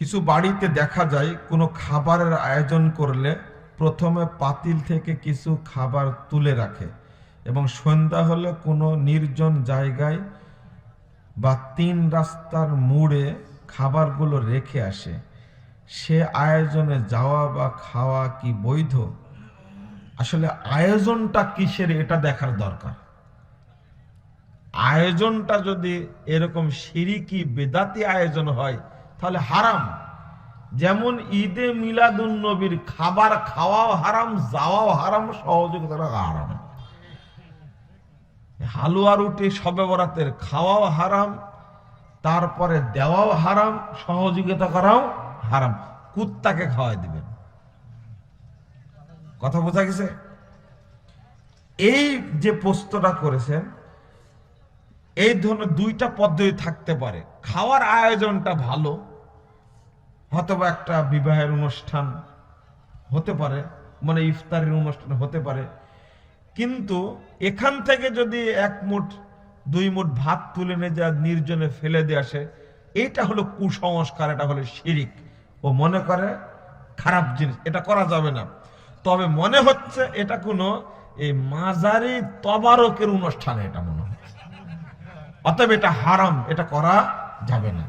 কিছু বাড়িতে দেখা যায়, কোনো খাবারের আয়োজন করলে প্রথমে পাতিল থেকে কিছু খাবার তুলে রাখে এবং সন্ধ্যা হলে কোনো নির্জন জায়গায় বা তিন রাস্তার মোড়ে খাবারগুলো রেখে আসে। সে আয়োজনে যাওয়া বা খাওয়া কি বৈধ? আসলে আয়োজনটা কিসের এটা দেখার দরকার। আয়োজনটা যদি এরকম সিরিকি বেদাতি আয়োজন হয় তাহলে হারাম। যেমন ঈদে মিলাদুন নবীর খাবার খাওয়াও হারাম, যাওয়াও হারাম সহযোগিতা হারাম। হালুয়া রুটি সবে বরাতের খাওয়াও হারাম, তারপরে দেওয়াও হারাম, সহযোগিতা করাও হারাম। কুত্তাকে খাওয়াই দিবেন। কথা বোঝা গেছে? এই যে পোস্তটা করেছেন, এই ধরনের দুইটা পদ্ধতি থাকতে পারে। খাওয়ার আয়োজনটা ভালো হয়তোবা একটা বিবাহের অনুষ্ঠান হতে পারে মানে ইফতারের অনুষ্ঠান হতে পারে। কিন্তু এখান থেকে যদি এক মুঠ, দুই মুঠ ভাত তুলে নিয়ে যা নির্জনে ফেলে দিয়ে আসে, এটা হলো কুসংস্কার, এটা হলো শিরিক। ও মনে করে, খারাপ জিনিস, এটা করা যাবে না। তবে মনে হচ্ছে এটা কোনো এই মাজারি তবারকের অনুষ্ঠানে, এটা মনে হয় অতএব এটা হারাম, এটা করা যাবে না।